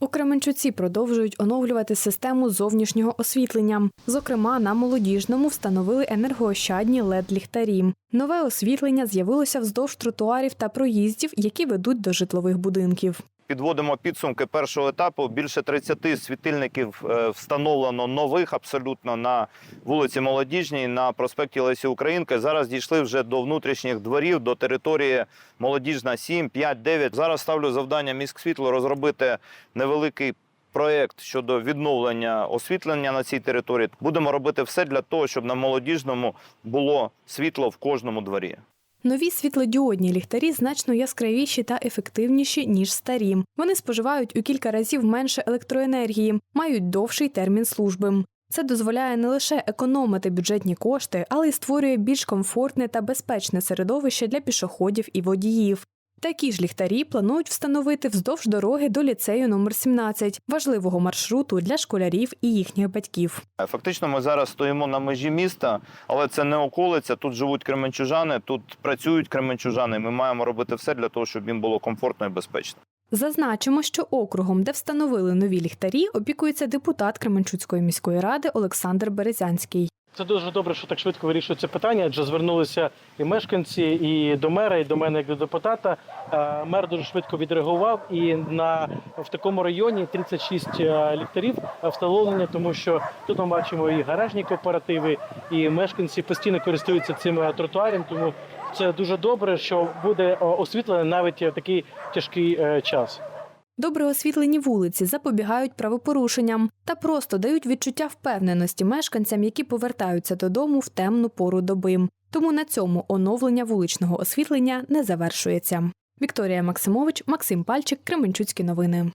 У Кременчуці продовжують оновлювати систему зовнішнього освітлення. Зокрема, на молодіжному встановили енергоощадні led ліхтарі. Нове освітлення з'явилося вздовж тротуарів та проїздів, які ведуть до житлових будинків. Підводимо підсумки першого етапу. Більше 30 світильників е, встановлено нових абсолютно на вулиці Молодіжній, на проспекті Лесі Українки. Зараз дійшли вже до внутрішніх дворів, до території Молодіжна 7, 5, 9. Зараз ставлю завдання міськсвітло розробити невеликий проєкт щодо відновлення освітлення на цій території. Будемо робити все для того, щоб на молодіжному було світло в кожному дворі. Нові світлодіодні ліхтарі значно яскравіші та ефективніші, ніж старі. Вони споживають у кілька разів менше електроенергії, мають довший термін служби. Це дозволяє не лише економити бюджетні кошти, але й створює більш комфортне та безпечне середовище для пішоходів і водіїв. Такі ж ліхтарі планують встановити вздовж дороги до ліцею номер 17 важливого маршруту для школярів і їхніх батьків. Фактично, ми зараз стоїмо на межі міста, але це не околиця. Тут живуть кременчужани, тут працюють кременчужани. Ми маємо робити все для того, щоб їм було комфортно і безпечно. Зазначимо, що округом, де встановили нові ліхтарі, опікується депутат Кременчуцької міської ради Олександр Березянський. Це дуже добре, що так швидко вирішується питання, адже звернулися і мешканці, і до мера, і до мене як до депутата. Е, Мер дуже швидко відреагував, і на в такому районі 36 е, ліхтарів е, встановлені, тому що тут ми бачимо і гаражні кооперативи, і мешканці постійно користуються цим тротуаром. Тому це дуже добре, що буде освітлене навіть в такий тяжкий час. Добре освітлені вулиці запобігають правопорушенням та просто дають відчуття впевненості мешканцям, які повертаються додому в темну пору доби. Тому на цьому оновлення вуличного освітлення не завершується. Вікторія Максимович, Максим Пальчик, Кременчуцькі новини.